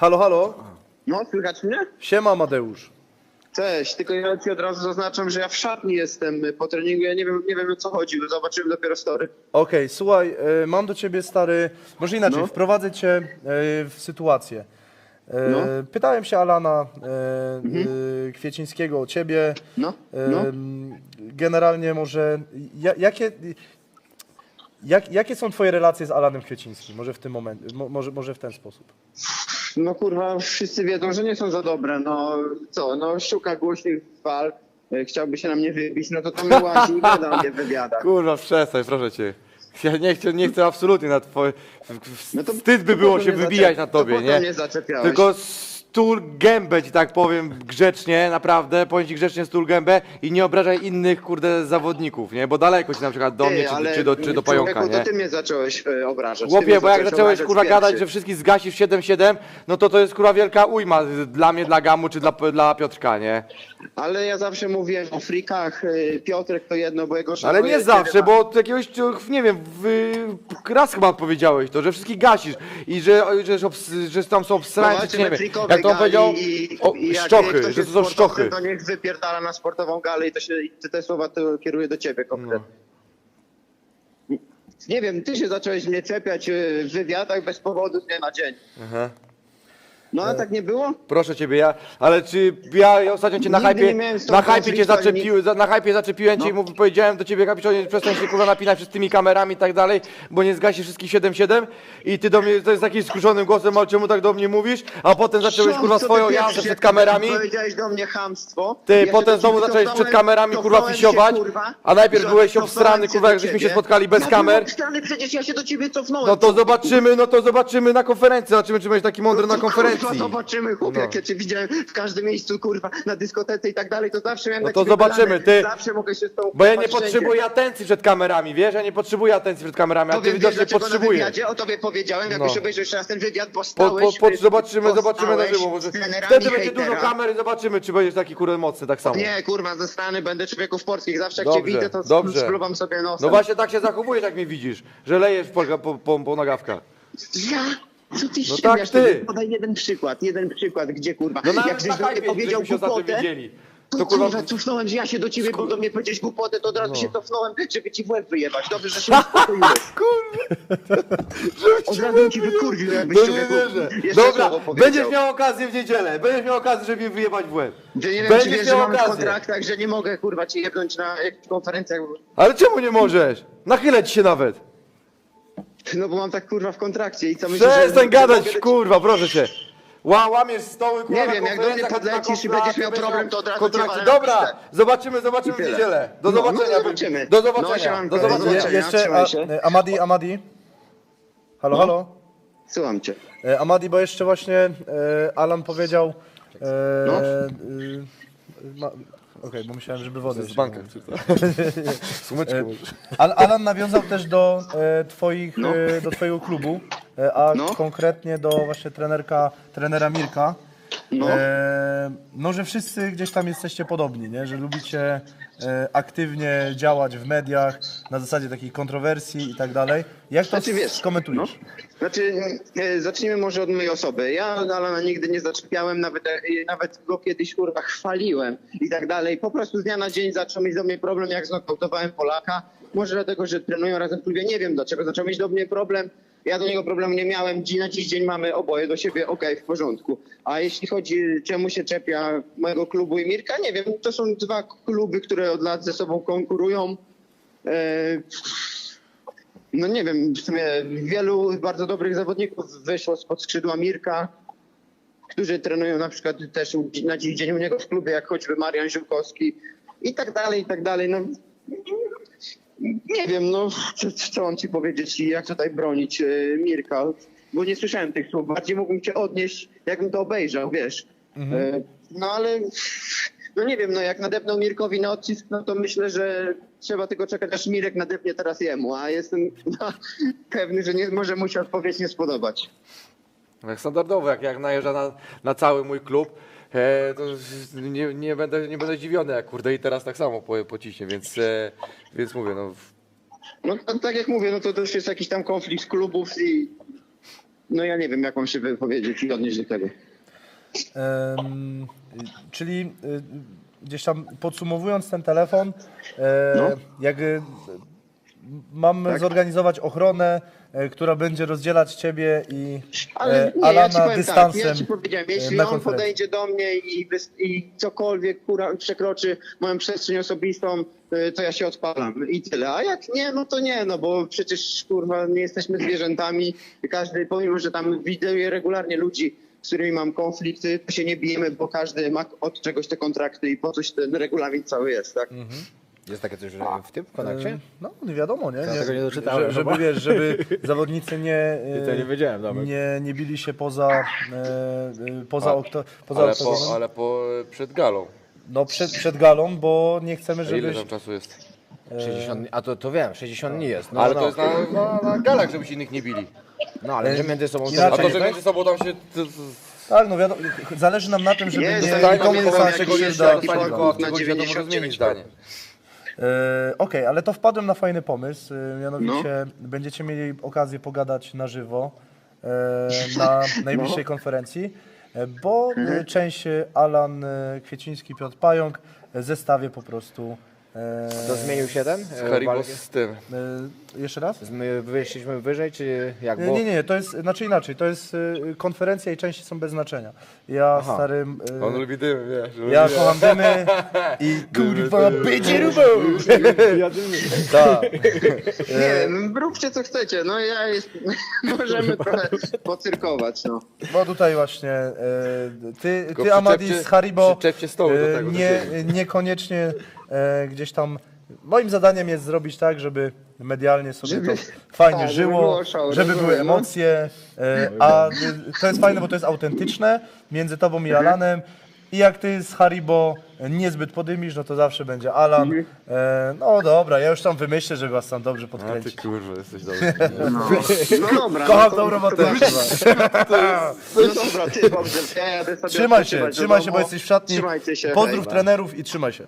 Halo, halo? No, słychać mnie? Siema, Amadeusz. Cześć, tylko ja ci od razu zaznaczam, że ja w szatni jestem po treningu, ja nie wiem, nie wiem o co chodzi, bo zobaczyłem dopiero story. Okej, słuchaj, e, mam do ciebie stary, może inaczej, No. wprowadzę cię e, w sytuację. E, No. Pytałem się Alana e, Kwiecińskiego o ciebie. No, no. Generalnie może, ja, jakie, jak, jakie są twoje relacje z Alanem Kwiecińskim? Może w tym momencie, mo, może, może w ten sposób. No kurwa, wszyscy wiedzą, że nie są za dobre, no co, no szuka głośnych fal, e, chciałby się na mnie wybić, no to to mi łazi i gada mnie w wywiadach. Kurwa, przestań, proszę cię. Ja nie chcę, nie chcę absolutnie na twoje... No Wstyd by było się wybijać na to tobie, nie? Tylko stul gębę ci tak powiem grzecznie, naprawdę, powiem ci grzecznie stul gębę i nie obrażaj innych, kurde, zawodników, nie? Bo daleko ci na przykład do Ty, mnie, czy, ale czy, do, czy do pająka, człowieku, nie? to ty mnie zacząłeś e, obrażać. Chłopie, bo jak zacząłeś kurwa gadać, że wszystkich zgasisz 7-7, no to to jest kurwa wielka ujma dla mnie, dla Gamu czy dla, dla Piotrka, nie? Ale ja zawsze mówiłem o frikach, e, Piotrek to jedno, bo jego Ale szanuję, nie ciebie zawsze, bo od jakiegoś, nie wiem, w, raz chyba powiedziałeś to, że wszystkich gasisz i że, że, że, obs- że tam są obsrańcy, czy nie wiem. Jak to on powiedział, i, o, i szczochy, że to są szczochy. To niech wypierdala na sportową galę i to się, i te słowa to kieruje do ciebie konkretnie. No. Nie wiem, ty się zacząłeś mnie czepiać w wywiadach bez powodu z dnia na dzień. Aha. No a tak nie było? Proszę ciebie, ja, ale czy ja ostatnio cię na Nigdy hypie, miałem z na hypie cię konfliktu, zaczepiłem, za- na hypie zaczepiłem cię No. i mów, powiedziałem do ciebie, kapitan, przestań się kurwa napinać przed tymi kamerami i tak dalej, bo nie zgasisz wszystkich 7-7 i ty do mnie, to jest takim skruszonym głosem, ale czemu tak do mnie mówisz, a potem zacząłeś kurwa co ty swoją pierwszy, jazdę jak przed kamerami. Powiedziałeś do mnie chamstwo. Ty, się potem do znowu ciebie zacząłeś przed kamerami, kurwa, cofnąłem się, fisiować, kurwa, a najpierw byłeś cofnąłem obstrany, się kurwa, do jak żeśmy ciebie. się spotkali bez Ja byłem kamer. obstrany, przecież ja się do ciebie cofnąłem. No to zobaczymy, no to zobaczymy na konferencji, zobaczymy czy będziesz taki mądry No na to, Kurwa, zobaczymy, chłopie, No. jak ja cię widziałem w każdym miejscu, kurwa, na dyskotece i tak dalej, to zawsze miałem No to zobaczymy, ty- Zawsze mogę się z tą Bo ja nie potrzebuję atencji przed kamerami, wiesz? Ja nie potrzebuję atencji przed kamerami, a ty widocznie potrzebujesz. o tobie powiedziałem, jak No. już obejrzysz jeszcze raz ten wywiad, bo Po, po, po, zobaczymy, zobaczymy na postałeś żywo. Może wtedy będzie dużo kamer i zobaczymy, czy będziesz taki kurde mocny tak samo. Nie, kurwa, ze strony będę człowieków polskich, zawsze jak Dobrze, cię widzę, to dobrze. spluwam sobie nosem. No właśnie tak się zachowujesz, jak mnie widzisz, że lejesz po, po, po, po nagawkach. Ja? Co ty No tak, ty. Podaj jeden przykład, jeden przykład, gdzie kurwa, No jak żeś do mnie powiedział głupotę, to To kurwa... kurwa cofnąłem, że ja się do ciebie, bo do mnie powiedziałeś głupotę, to od razu No. się cofnąłem, żeby ci w łeb wyjebać. Dobrze, że się uspokoiłeś. Od razu bym ci wykurwił, jakbyś No nie wierzę. Dobra, będziesz miał okazję w niedzielę, będziesz miał okazję, żeby mnie wyjebać w łeb. Że nie wiem, czy Będziesz wiesz, że w okazję. kontraktach, że nie mogę kurwa ci jebnąć na jakichś konferencjach. Ale czemu nie możesz? Nachylę ci się nawet. No bo mam tak kurwa w kontrakcie i co myślisz, Przestań że gadać, mogę do- kurwa, proszę cię. Ła, łamiesz stoły, kurwa, Nie na wiem, jak do mnie konferencjach, podlecisz i na będziesz miał konferencjach, problem, to od razu kontrakcie. cię walę na Dobra, zobaczymy, zobaczymy w tyle. niedzielę. Do No, no zobaczenia. zobaczymy. Do No, zobaczenia. siemanko, Do do zobaczenia. zobaczenia. Jeszcze trzymaj a, się. e, Amadi, Amadi. Halo, No. halo. Słucham cię. E, Amadi, bo jeszcze właśnie e, Alan powiedział. E, No. e, ma- Okej, bo myślałem, żeby wodę. Z banka, czy co? Sumeczkę może. Al, Alan nawiązał też do e, twoich, No. e, do twojego klubu, e, a No. konkretnie do właśnie trenerka, trenera Mirka. No. E, no, że wszyscy gdzieś tam jesteście podobni, nie? że lubicie e, aktywnie działać w mediach na zasadzie takich kontrowersji i tak dalej. Jak to Znaczy, wiesz, skomentujesz? Znaczy, e, zacznijmy może od mojej osoby. Ja Alana nigdy nie zaczepiałem, nawet, e, nawet go kiedyś kurwa chwaliłem i tak dalej. Po prostu z dnia na dzień zaczął mieć do mnie problem, jak znokautowałem Polaka. Może dlatego, że trenują razem w klubie. Nie wiem dlaczego zaczął mieć do mnie problem. Ja do niego problemu nie miałem. Dzi- Na dziś dzień mamy oboje do siebie okej, w porządku. A jeśli chodzi, czemu się czepia mojego klubu i Mirka, nie wiem. To są dwa kluby, które od lat ze sobą konkurują. E, no nie wiem, w sumie wielu bardzo dobrych zawodników wyszło spod skrzydła Mirka, którzy trenują na przykład też na dziś dzień u niego w klubie, jak choćby Marian Ziółkowski i tak dalej, i tak dalej. No, nie wiem, no co, co mam ci powiedzieć i jak tutaj bronić e, Mirka, bo nie słyszałem tych słów. Bardziej mógłbym cię odnieść, jakbym to obejrzał, wiesz. E, no ale no nie wiem, no jak nadepnął Mirkowi na odcisk, no to myślę, że trzeba tylko czekać, aż Mirek nadepnie teraz jemu, a jestem no, pewny, że nie może mu się odpowiedź nie spodobać. Jak standardowo, jak, jak najeżdża na, na cały mój klub, e, to nie, nie, będę, nie będę zdziwiony, jak kurde i teraz tak samo po, pociśnie, więc, e, więc mówię, no No tak, tak jak mówię, no to też jest jakiś tam konflikt klubów i no ja nie wiem, jak mam się wypowiedzieć i odnieść do tego. Czyli y, gdzieś tam podsumowując ten telefon, e, No. jak mam Tak. zorganizować ochronę, e, która będzie rozdzielać ciebie i Ale e, nie, ja ci Alana tak, dystansem. ja ci powiedziałem, jeśli on podejdzie do mnie i, i cokolwiek przekroczy moją przestrzeń osobistą, to ja się odpalam i tyle. A jak nie, no to nie, no bo przecież kurwa nie jesteśmy zwierzętami. Każdy, pomimo, że tam widzę regularnie ludzi, którymi mam konflikty, to się nie bijemy, bo każdy ma od czegoś te kontrakty i po coś ten regulamin cały jest, tak? Jest takie coś że w tym kontakcie? E, No nie wiadomo, nie? Ja nie tego nie doczytałem że- żeby chyba. wiesz, żeby zawodnicy nie, e, to nie wiedziałem nawet. nie, nie bili się poza, e, e, poza, A- okto, poza Ale po, ale po, przed galą. No przed, przed galą, bo nie chcemy, A ile tam czasu jest? 60, a to, to wiem, 60 dni jest. No, ale no. to jest na, na, na galach, żeby się innych nie bili. No ale że między sobą Inaczej, A to to, że między sobą tam się... To, to, Tak, no wiadomo, zależy nam na tym, żeby Jest, nie tak, nikomu pamiętam, stała jak krzywda. Fajnie, Polków tylko na wiadomo, że 99 zmienić zdanie. E, Okej, ale to wpadłem na fajny pomysł. e, Mianowicie No. będziecie mieli okazję pogadać na żywo e, na najbliższej No. konferencji, e, bo Mhm. e, część e, Alan e, Kwieciński, Piotr Pająk e, zestawię po prostu. E, To zmienił się ten? Z Haribo z tym. e, jeszcze raz? My wyszliśmy wyżej, czy jak? Nie, Bo... nie, nie, to jest, znaczy inaczej, to jest e, konferencja i części są bez znaczenia. Ja Aha. starym... e, On lubi dymy, wiesz. Ja lubi- kocham dymy i kurwa będzie rubą! Tak. Nie, no, róbcie co chcecie, no ja jest, możemy trochę pocyrkować, no. Bo tutaj właśnie e, ty, ty Amadis przyczepcie- z Haribo przyczepcie stoły do e, tego, do nie, niekoniecznie e, gdzieś tam moim zadaniem jest zrobić tak, żeby medialnie sobie Żeby- to fajnie tak, żeby żyło, było show, żeby były no. emocje, e, a to jest fajne, bo to jest autentyczne między tobą i Alanem i jak ty z Haribo niezbyt podymisz, no to zawsze będzie Alan. Mhm. E, no dobra, ja już tam wymyślę, żeby was tam dobrze A ty podkręcić. kurwa, jesteś dobry. No, no dobra. Kocham no robotę. No dobra, ty Bogdan, ja jadę sobie Trzymaj się, trzymaj się, bo jesteś w szatni. Trzymajcie się. Pozdrów hej. trenerów i trzymaj się.